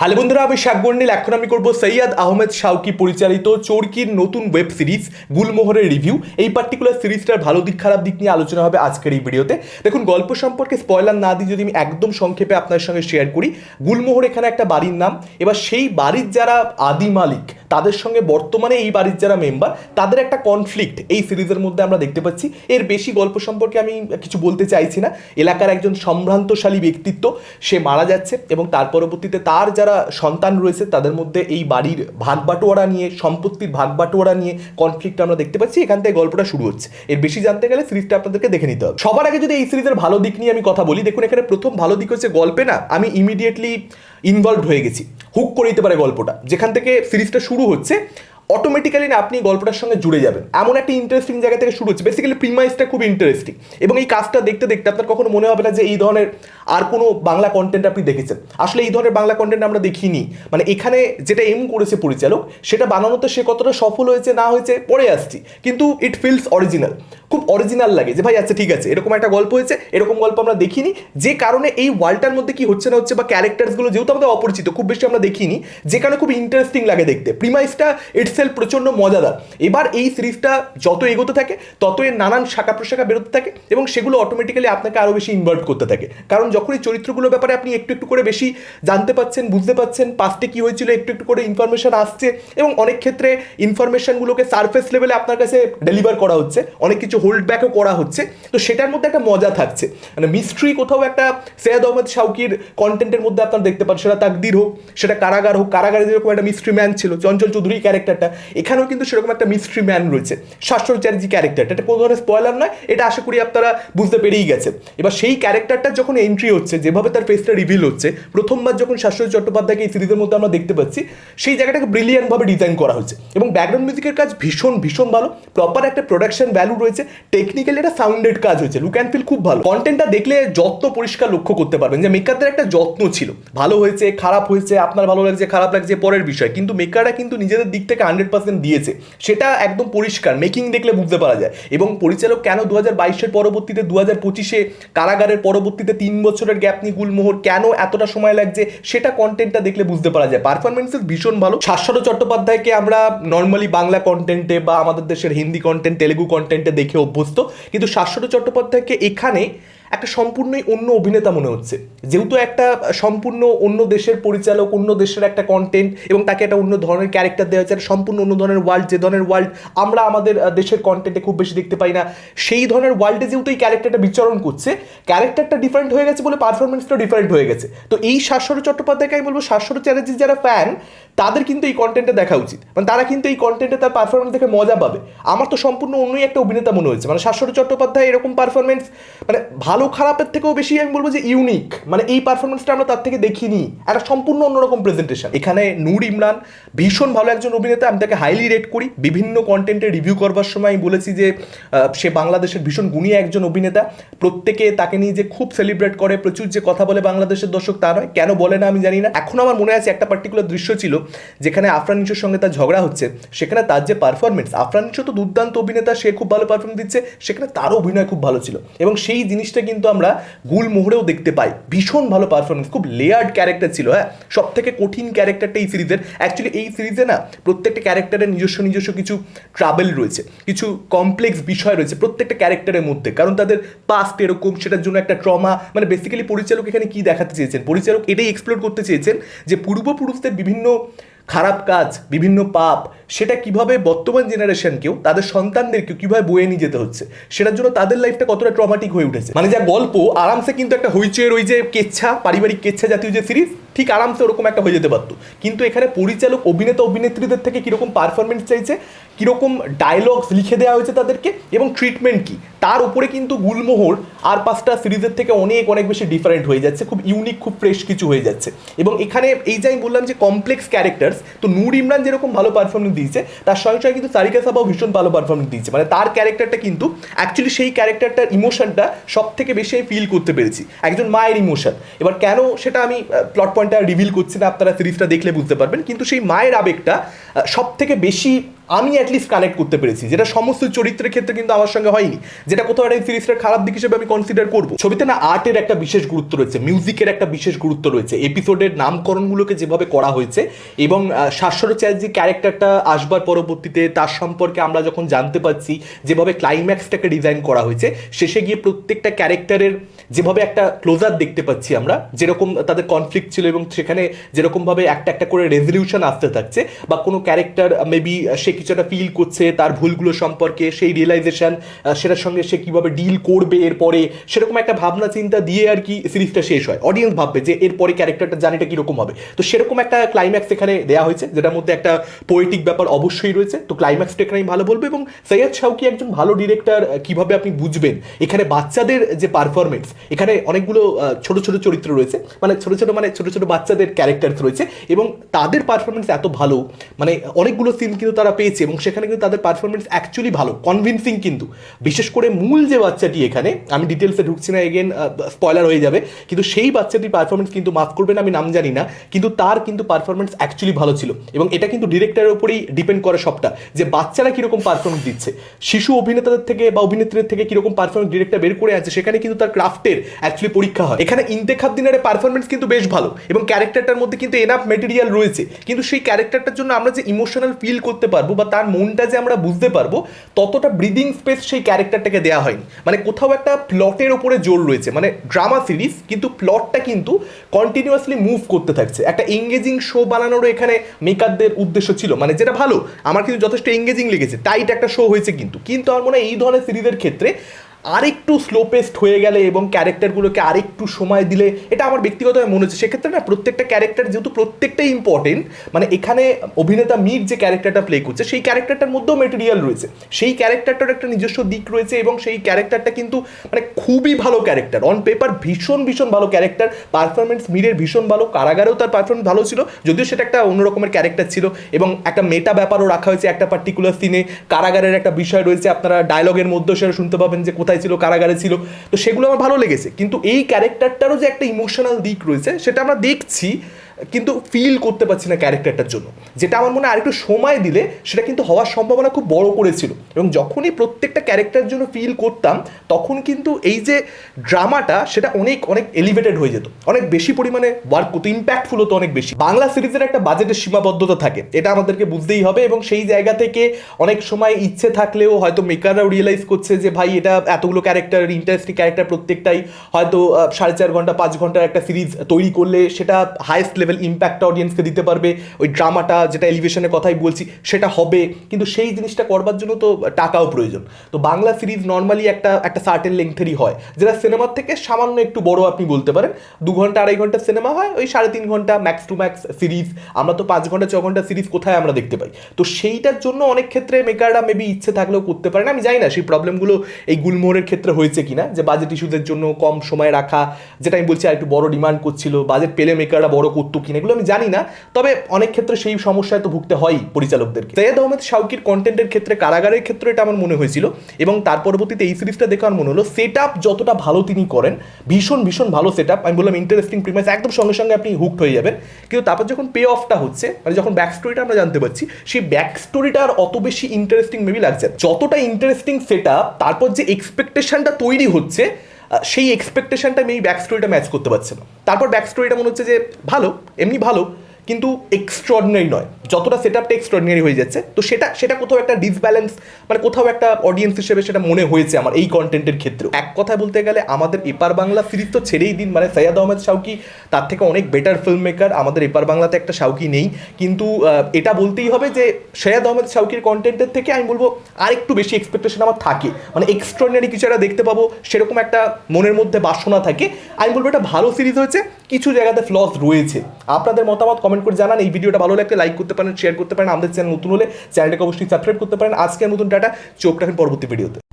Hello বন্ধুরা, আমি শাক বন্ডিল এখন আমি করব সৈয়দ আহমেদ শাউকি পরিচালিত চোরকির নতুন ওয়েব সিরিজ গুলমোহরের রিভিউ। এই পার্টিকুলার সিরিজটার ভালো দিক, খারাপ দিক নিয়ে আলোচনা হবে আজকের এই ভিডিওতে। দেখুন, গল্প সম্পর্কে স্পয়লার না দিয়ে যদি আমি একদম সংক্ষেপে আপনার সঙ্গে শেয়ার করি, গুলমোহর এখানে একটা বাড়ির নাম। এবার সেই বাড়ির যারা আদি মালিক, তাদের সঙ্গে বর্তমানে এই বাড়ির যারা মেম্বার তাদের একটা কনফ্লিক্ট এই সিরিজের মধ্যে আমরা দেখতে পাচ্ছি। এর বেশি গল্প সম্পর্কে আমি কিছু বলতে চাইছি না। এলাকার একজন সম্ভ্রান্তশালী ব্যক্তিত্ব, সে মারা যাচ্ছে এবং তার পরবর্তীতে তার যারা সন্তান রয়েছে, তাদের মধ্যে এই বাড়ির ভাগ বাটোয়ারা নিয়ে, সম্পত্তির ভাগ বাটোয়ারা নিয়ে কনফ্লিক্ট আমরা দেখতে পাচ্ছি। এখান থেকে গল্পটা শুরু হচ্ছে। এর বেশি জানতে গেলে সিরিজটা আপনাদেরকে দেখে নিতে হবে। সবার আগে যদি এই সিরিজের ভালো দিক নিয়ে আমি কথা বলি, দেখুন এখানে প্রথম ভালো দিক হচ্ছে গল্পে না, আমি ইমিডিয়েটলি ইনভলভ হয়ে গেছি। হুক করে দিতে পারে গল্পটা। যেখান থেকে সিরিজটা শুরু হচ্ছে অটোমেটিক্যালি না আপনি গল্পটার সঙ্গে জুড়ে যাবেন। এমন একটা ইন্টারেস্টিং জায়গা থেকে শুরু হচ্ছে। বেসিক্যালি প্রিমাইসটা খুব ইন্টারেস্টিং এবং এই কাজটা দেখতে দেখতে আপনার কখনো মনে হবে না যে এই ধরনের আর কোনো বাংলা কন্টেন্ট আপনি দেখেছেন। আসলে এই ধরনের বাংলা কন্টেন্ট আমরা দেখিনি। মানে এখানে যেটা এম করেছে পরিচালক, সেটা বানানোতে সে কতটা সফল হয়েছে, না হয়েছে, পরে আসছি। কিন্তু ইট ফিলস অরিজিনাল খুব অরিজিনাল লাগে যে, ভাই আচ্ছা ঠিক আছে, এরকম একটা গল্প হয়েছে, এরকম গল্প আমরা দেখিনি। যে কারণে এই ওয়ার্ল্ডটার মধ্যে কি হচ্ছে না হচ্ছে বা ক্যারেক্টার্সগুলো যেহেতু আমাদের অপরিচিত, খুব বেশি আমরা দেখিনি। যে কারণে খুব ইন্টারেস্টিং লাগে দেখতে। প্রিমাইসটা ইটসেলফ প্রচণ্ড মজাদার। এবার এই সিরিজটা যত এগোতে থাকে তত এর নানান শাখা প্রশাখা বেরোতে থাকে এবং সেগুলো অটোমেটিক্যালি আপনাকে আরও বেশি ইনভার্ট করতে থাকে। কারণ যখন এই চরিত্রগুলোর ব্যাপারে আপনি একটু একটু করে বেশি জানতে পাচ্ছেন, বুঝতে পাচ্ছেন পাস্টে কী হয়েছিল, একটু একটু করে ইনফরমেশন আসছে এবং অনেক ক্ষেত্রে ইনফরমেশনগুলোকে সারফেস লেভেলে আপনার কাছে ডেলিভার করা হচ্ছে, অনেক কিছু হোল্ড ব্যাকও করা হচ্ছে। তো সেটার মধ্যে একটা মজা থাকছে। মানে মিস্ট্রি কোথাও একটা সৈয়দ আহমদ শাউকির কন্টেন্টের মধ্যে আপনার দেখতে পান, সেটা তাকদির হোক, সেটা কারাগার হোক, কারাগারে যেরকম একটা মিস্ট্রি ম্যান ছিল, চঞ্চল চৌধুরী ক্যারেক্টারটা এখানেও কিন্তু সেরকম একটা মিস্ট্রি ম্যান রয়েছে। শাশ্বর চ্যাটার্জি ক্যারেক্টারটা এটা কোনো ধরনের স্পয়লার নয়, এটা আশা করি আপনারা বুঝতে পেরেই গেছে এবার সেই ক্যারেক্টারটা যখন এন্ট্রি হচ্ছে, যেভাবে তার ফেসটা রিভিল হচ্ছে, প্রথমবার যখন শাশ্বর চট্টোপাধ্যায়কে এই সিরিজের মধ্যে আমরা দেখতে পাচ্ছি, সেই জায়গাটাকে ব্রিলিয়ান্টভাবে ডিজাইন করা হচ্ছে। এবং ব্যাকগ্রাউন্ড মিউজিকের কাজ ভীষণ ভীষণ ভালো। প্রপার একটা প্রোডাকশন ভ্যালু রয়েছে। টেকনিক্যালি একটা সাউন্ডেড কাজ হয়েছে। লুক অ্যান্ড ফিল খুব ভালো। কন্টেন্টটা দেখলে যত্ন পরিষ্কার লক্ষ্য করতে পারবেন যে মেকারদের একটা যত্ন ছিল। ভালো হয়েছে, খারাপ হয়েছে, আপনার ভালো লাগছে, খারাপ লাগছে, পরের বিষয়। কিন্তু মেকাররা কিন্তু নিজেদের দিক থেকে হান্ড্রেড পার্সেন্ট দিয়েছে, সেটা একদম পরিষ্কার মেকিং দেখলে বুঝতে পারা যায়। এবং পরিচালক কেন দু হাজার বাইশের পরবর্তীতে দু হাজার পঁচিশে কারাগারের পরবর্তীতে তিন বছরের গ্যাপ নিয়ে গুলমোহর কেন এতটা সময় লাগছে, সেটা কন্টেন্টটা দেখলে বুঝতে পারা যায়। পারফরমেন্সেস ভীষণ ভালো। শাশ্বত চট্টোপাধ্যায়কে আমরা নর্মালি বাংলা কন্টেন্টে বা আমাদের দেশের হিন্দি কন্টেন্ট তেলেগু কন্টেন্টে দেখে অভ্যস্ত। কিন্তু শাশ্বত চট্টোপাধ্যায়কে এখানে একটা সম্পূর্ণই অন্য অভিনেতা মনে হচ্ছে। যেহেতু একটা সম্পূর্ণ অন্য দেশের পরিচালক, অন্য দেশের একটা কন্টেন্ট এবং তাকে একটা অন্য ধরনের ক্যারেক্টার দেওয়া হয়েছে সম্পূর্ণ অন্য ধরনের ওয়ার্ল্ড যে ধরনের ওয়ার্ল্ড আমরা আমাদের দেশের কন্টেন্টে খুব বেশি দেখতে পাই না, সেই ধরনের ওয়ার্ল্ডে যেহেতু এই ক্যারেক্টারটা বিচরণ করছে ক্যারেক্টারটা ডিফারেন্ট হয়ে গেছে বলে পারফরমেন্সটা ডিফারেন্ট হয়ে গেছে। তো এই শাশ্বর চট্টোপাধ্যায়কে আমি বলব শাশ্বর চ্যাটার্জির যারা ফ্যান তাদের কিন্তু এই কন্টেন্টে দেখা উচিত। মানে তারা কিন্তু এই কন্টেন্টে তার পারফরমেন্স দেখে মজা পাবে। আমার তো সম্পূর্ণ অন্যই একটা অভিনেতা মনে হয়েছে। মানে শাশ্বর চট্টোপাধ্যায় এরকম পারফরমেন্স মানে ভালো খারাপের থেকেও বেশি আমি বলব যে ইউনিক মানে এই পারফরমেন্সটা আমরা তার থেকে দেখিনি। একটা সম্পূর্ণ অন্যরকম প্রেজেন্টেশন এখানে নূর ইমরান ভীষণ ভালো একজন অভিনেতা, আমি তাকে হাইলি রেট করি। বিভিন্ন কন্টেন্টে রিভিউ করবার সময় আমি বলেছি যে সে বাংলাদেশের ভীষণ গুণী একজন অভিনেতা। প্রত্যেকে তাকে নিয়ে যে খুব সেলিব্রেট করে, প্রচুর যে কথা বলে বাংলাদেশের দর্শক তা নয়। কেন বলে না আমি জানি না। এখন আমার মনে আছে একটা পার্টিকুলার দৃশ্য ছিল, যেখানে আফরান সঙ্গে তার ঝগড়া হচ্ছে। সেখানে তার যে পারফরমেন্স আফরান তো দুর্দান্ত অভিনেতা, সে খুব ভালো পারফরমেন্স দিচ্ছে, সেখানে তারও অভিনয় খুব ভালো ছিল। এবং সেই জিনিসটা কিন্তু আমরা গুল মোহরেও দেখতে পাই। ভীষণ ভালো পারফরমেন্স খুব লেয়ার্ড ক্যারেক্টার ছিল হ্যাঁ? সব থেকে কঠিন ক্যারেক্টারটা এই সিরিজের। অ্যাকচুয়ালি এই সিরিজে না, প্রত্যেকটা ক্যারেক্টারের নিজস্ব নিজস্ব কিছু ট্রাভেল রয়েছে, কিছু কমপ্লেক্স বিষয় রয়েছে প্রত্যেকটা ক্যারেক্টারের মধ্যে। কারণ তাদের পাস্ট এরকম, সেটার জন্য একটা ট্রমা মানে বেসিক্যালি পরিচালক এখানে কি দেখাতে চেয়েছেন? পরিচালক এটাই এক্সপ্লোর করতে চেয়েছেন যে পূর্বপুরুষদের বিভিন্ন খারাপ কাজ, বিভিন্ন পাপ, সেটা কীভাবে বর্তমান জেনারেশনকেও তাদের সন্তানদেরকেও কীভাবে বয়ে নিয়ে যেতে হচ্ছে, সেটার জন্য তাদের লাইফটা কতটা ট্রমাটিক হয়ে উঠেছে। মানে যা গল্প, আরামসে কিন্তু একটা হইচয়ের ওই যে কেচ্ছা, পারিবারিক কেচ্ছা জাতীয় যে সিরিজ ঠিক আরামসে ওরকম একটা হয়ে যেতে পারতো। কিন্তু এখানে পরিচালক, অভিনেতা, অভিনেত্রীদের থেকে কীরকম পারফরমেন্স চাইছে, কীরকম ডায়লগস লিখে দেওয়া হয়েছে তাদেরকে, এবং ট্রিটমেন্ট কি, তার উপরে কিন্তু গুলমোহর আর পাঁচটা সিরিজের থেকে অনেক অনেক বেশি ডিফারেন্ট হয়ে যাচ্ছে, খুব ইউনিক খুব ফ্রেশ কিছু হয়ে যাচ্ছে। এবং এখানে এই যে আমি বললাম যে কমপ্লেক্স ক্যারেক্টার্স তো নূর ইমরান যেরকম ভালো পারফরমেন্স দিয়েছে, তার সঙ্গে সঙ্গে কিন্তু সারিকা সাবাও ভীষণ ভালো পারফরমেন্স দিয়েছে। মানে তার ক্যারেক্টারটা কিন্তু অ্যাকচুয়ালি সেই ক্যারেক্টারটার ইমোশনটা সব থেকে বেশি আমি ফিল করতে পেরেছি। একজন মায়ের ইমোশন এবার কেন সেটা আমি প্লট পয়েন্টটা রিভিল করছি না, আপনারা সিরিজটা দেখলে বুঝতে পারবেন। কিন্তু সেই মায়ের আবেগটা সব থেকে বেশি আমি অ্যাটলিস্ট কানেক্ট করতে পেরেছি, যেটা সমস্ত চরিত্রের ক্ষেত্রে কিন্তু আমার সঙ্গে হয়নি, যেটা কোথাও একটা সিরিজটার খারাপ দিক হিসেবে আমি কনসিডার করব। ছবিতে না আর্টের একটা বিশেষ গুরুত্ব রয়েছে মিউজিকের একটা বিশেষ গুরুত্ব রয়েছে। এপিসোডের নামকরণগুলোকে যেভাবে করা হয়েছে এবং শাশ্বর চ্যাটার্জি ক্যারেক্টারটা আসবার পরবর্তীতে তার সম্পর্কে আমরা যখন জানতে পারছি, যেভাবে ক্লাইম্যাক্সটাকে ডিজাইন করা হয়েছে, শেষে গিয়ে প্রত্যেকটা ক্যারেক্টারের যেভাবে একটা ক্লোজার দেখতে পাচ্ছি আমরা, যেরকম তাদের কনফ্লিক্ট ছিল এবং সেখানে যেরকমভাবে একটা একটা করে রেজলিউশন আসতে থাকছে, বা কোনো ক্যারেক্টার মেবি সে কিছু একটা ফিল করছে, তার ভুলগুলো সম্পর্কে, সেই রিয়েলাইজেশন সেটার সঙ্গে সে কীভাবে ডিল করবে এরপরে, সেরকম একটা ভাবনা চিন্তা দিয়ে আর কি সিরিজটা শেষ হয়। অডিয়েন্স ভাববে যে এরপরে ক্যারেক্টারটা জানিটা কীরকম হবে। তো সেরকম একটা ক্লাইম্যাক্স এখানে দেওয়া হয়েছে, যেটার মধ্যে একটা পোয়েটিক ব্যাপার অবশ্যই রয়েছে। তো ক্লাইম্যাক্সটা এখানে আমি ভালো বলব এবং সৈয়দ শাউকি একজন ভালো ডিরেক্টর কীভাবে আপনি বুঝবেন? এখানে বাচ্চাদের যে পারফরমেন্স এখানে অনেকগুলো ছোট ছোট চরিত্র রয়েছে। মানে ছোট ছোট মানে ছোট ছোট বাচ্চাদের ক্যারেক্টার রয়েছে এবং তাদের পারফরমেন্স এত ভালো মানে অনেকগুলো সিন কিন্তু তারা পেয়েছে এবং সেখানে কিন্তু তাদের পারফরমেন্স অ্যাকচুয়ালি ভালো কনভিনসিং কিন্তু। বিশেষ করে মূল যে বাচ্চাটি এখানে, আমি ডিটেলসে ঢুকছি না এগেন স্পয়লার হয়ে যাবে, কিন্তু সেই বাচ্চাটির পারফরমেন্স কিন্তু মাফ করবেন, আমি নাম জানি না, কিন্তু তার কিন্তু পারফরমেন্স অ্যাকচুয়ালি ভালো ছিল এবং এটা কিন্তু ডিরেক্টরের উপরেই ডিপেন্ড করে সবটা, যে বাচ্চারা কীরকম পারফরমেন্স দিচ্ছে। শিশু অভিনেতাদের থেকে বা অভিনেত্রীদের থেকে কীরকম পারফরমেন্স ডিরেক্টর বের করে আছে সেখানে কিন্তু তার ক্রাফটের অ্যাকচুয়ালি পরীক্ষা হয়। এখানে ইন্তেখাব দিনের পারফরমেন্স কিন্তু বেশ ভালো এবং ক্যারেক্টারটার মধ্যে কিন্তু এনাফ মেটেরিয়াল রয়েছে, কিন্তু সেই ক্যারেক্টারটার জন্য আমরা যে ইমোশনাল ফিল করতে পারব বা তার মনটা যে আমরা বুঝতে পারব, ততটা ব্রিদিং স্পেস সেই ক্যারেক্টারটাকে দেওয়া হয়নি। মানে কোথাও একটা প্লটের ওপরে জোর রয়েছে। মানে ড্রামা সিরিজ কিন্তু প্লটটা কিন্তু কন্টিনিউয়াসলি মুভ করতে থাকছে। একটা এঙ্গেজিং শো বানানোরও এখানে মেকারদের উদ্দেশ্য ছিল। মানে যেটা ভালো, আমার কিন্তু যথেষ্ট এঙ্গেজিং লেগেছে। টাইট একটা শো হয়েছে কিন্তু। কিন্তু আমার মনে হয় এই ধরনের সিরিজের ক্ষেত্রে আরেকটু স্লো পেস্ট হয়ে গেলে এবং ক্যারেক্টারগুলোকে আরেকটু সময় দিলে, এটা আমার ব্যক্তিগতভাবে মনে হচ্ছে। সেক্ষেত্রে না, প্রত্যেকটা ক্যারেক্টার যেহেতু প্রত্যেকটাই ইম্পর্টেন্ট মানে এখানে অভিনেতা মীর যে ক্যারেক্টারটা প্লে করছে, সেই ক্যারেক্টারটার মধ্যেও মেটেরিয়াল রয়েছে। সেই ক্যারেক্টারটার একটা নিজস্ব দিক রয়েছে এবং সেই ক্যারেক্টারটা কিন্তু মানে খুবই ভালো ক্যারেক্টার অন পেপার ভীষণ ভীষণ ভালো ক্যারেক্টার পারফরমেন্স মীরের ভীষণ ভালো। কারাগারেও তার পারফরমেন্স ভালো ছিল। যদিও সেটা একটা অন্য রকমের ক্যারেক্টার ছিল এবং একটা মেটা ব্যাপারও রাখা হয়েছে একটা পার্টিকুলার সিনে কারাগারের একটা বিষয় রয়েছে। আপনারা ডায়লগের মধ্যেও সেটা শুনতে পাবেন যে কোথায় ছিল, কারাগারে ছিল। তো সেগুলো আমার ভালো লেগেছে। কিন্তু এই ক্যারেক্টারটারও যে একটা ইমোশনাল দিক রয়েছে, সেটা আমরা দেখছি। কিন্তু ফিল করতে পারছি না ক্যারেক্টারটার জন্য। যেটা আমার মনে হয় আরেকটু সময় দিলে সেটা কিন্তু হওয়ার সম্ভাবনা খুব বড় করেছিল। এবং যখনই প্রত্যেকটা ক্যারেক্টারের জন্য ফিল করতাম, তখন কিন্তু এই যে ড্রামাটা সেটা অনেক অনেক এলিভেটেড হয়ে যেত। অনেক বেশি পরিমাণে ওয়ার্ক করতো ইম্প্যাক্টফুল হতো অনেক বেশি। বাংলা সিরিজের একটা বাজেটের সীমাবদ্ধতা থাকে, এটা আমাদেরকে বুঝতেই হবে এবং সেই জায়গা থেকে অনেক সময় ইচ্ছে থাকলেও হয়তো মেকাররাও রিয়েলাইজ করছে যে, ভাই, এটা এতগুলো ক্যারেক্টার ইন্টারেস্টিং ক্যারেক্টার প্রত্যেকটাই হয়তো সাড়ে চার ঘণ্টা, পাঁচ ঘণ্টার একটা সিরিজ তৈরি করলে সেটা হাইয়েস্ট লেভেল ইম্প্যাক্ট অডিয়েন্সকে দিতে পারবে, ওই ড্রামাটা যেটা এলিভেশনের কথাই বলছি, সেটা হবে। কিন্তু সেই জিনিসটা করবার জন্য তো টাকাও প্রয়োজন। তো বাংলা সিরিজ নর্মালি একটা একটা সার্টেন লেংথেরই হয়। যেটা সিনেমার থেকে সামান্য একটু বড় আপনি বলতে পারেন, দু ঘণ্টা, আড়াই ঘণ্টা সিনেমা হয়, ওই সাড়ে তিন ঘণ্টা ম্যাক্স টু ম্যাক্স সিরিজ আমরা তো পাঁচ ঘণ্টা, ছ ঘণ্টা সিরিজ কোথায় আমরা দেখতে পাই? তো সেইটার জন্য অনেক ক্ষেত্রে মেকাররা মেবি ইচ্ছে থাকলেও করতে পারে না। আমি জানি না সেই প্রবলেমগুলো এই গুলমোহরের ক্ষেত্রে হয়েছে কিনা, যে বাজেট ইস্যুদের জন্য কম সময় রাখা, যেটা আমি বলছি আর একটু বড় ডিমান্ড করছিল বাজেট পেলে মেকাররা বড় করতো কিনা এগুলো আমি জানি না, তবে অনেক ক্ষেত্রে সেই সমস্যায় তো ভুগতে হয় পরিচালকদেরকে। সৈয়দ আহমেদ শাউকির কন্টেন্টের ক্ষেত্রে কারাগারের ক্ষেত্রে এটা আমার মনে হয়েছিল, এবং তার পরবর্তীতে এই সিরিজটা দেখে আমার মনে হলো সেট আপ যতটা ভালো তিনি করেন, ভীষণ ভীষণ ভালো সেট আপ আমি বললাম ইন্টারেস্টিং প্রিমাইস একদম সঙ্গে সঙ্গে আপনি হুকড হয়ে যাবেন। কিন্তু তারপর যখন পে অফটা হচ্ছে মানে যখন ব্যাক স্টোরিটা আমরা জানতে পারছি, সেই ব্যাক স্টোরিটা আর অত বেশি ইন্টারেস্টিং মেবি লাগছে যতটা ইন্টারেস্টিং সেট আপ তারপর যে এক্সপেকটেশনটা তৈরি হচ্ছে সেই এক্সপেকটেশনটা এই ব্যাক স্টোরিটা ম্যাচ করতে পারছে না। তারপর ব্যাক স্টোরিটা মনে হচ্ছে যে ভালো, এমনি ভালো। কিন্তু এক্সট্রাঅর্ডিনারি নয়। যতটা সেট আপটা এক্সট্রাঅর্ডিনারি হয়ে যাচ্ছে, তো সেটা সেটা কোথাও একটা ডিসব্যালেন্স মানে কোথাও একটা অডিয়েন্স হিসেবে সেটা মনে হয়েছে আমার এই কন্টেন্টের ক্ষেত্রে এক কথায় বলতে গেলে আমাদের এপার বাংলা সিরিজ তো ছেড়েই দিন মানে সৈয়দ আহমেদ শাউকি তার থেকে অনেক বেটার ফিল্ম মেকার আমাদের এপার বাংলাতে একটা শাউকি নেই। কিন্তু এটা বলতেই হবে যে সৈয়দ আহমেদ শাউকির কন্টেন্টের থেকে আমি বলব আরেকটু বেশি এক্সপেকটেশন আমার থাকে। মানে এক্সট্রাঅর্ডিনারি কিছু একটা দেখতে পাবো, সেরকম একটা মনের মধ্যে বাসনা থাকে। আমি বলব এটা ভালো সিরিজ হয়েছে, কিছু জায়গাতে ফ্লস রয়েছে। আপনাদের মতামত কমেন্ট করে জানান। এই ভিডিওটা ভালো লাগলে লাইক করতে পারেন শেয়ার করতে পারেন। আমাদের চ্যানেল নতুন হলে চ্যানেলটাকে অবশ্যই সাবস্ক্রাইব করতে পারেন। আজকের নতুন ডাটা চোখ রাখেন পরবর্তী ভিডিওতে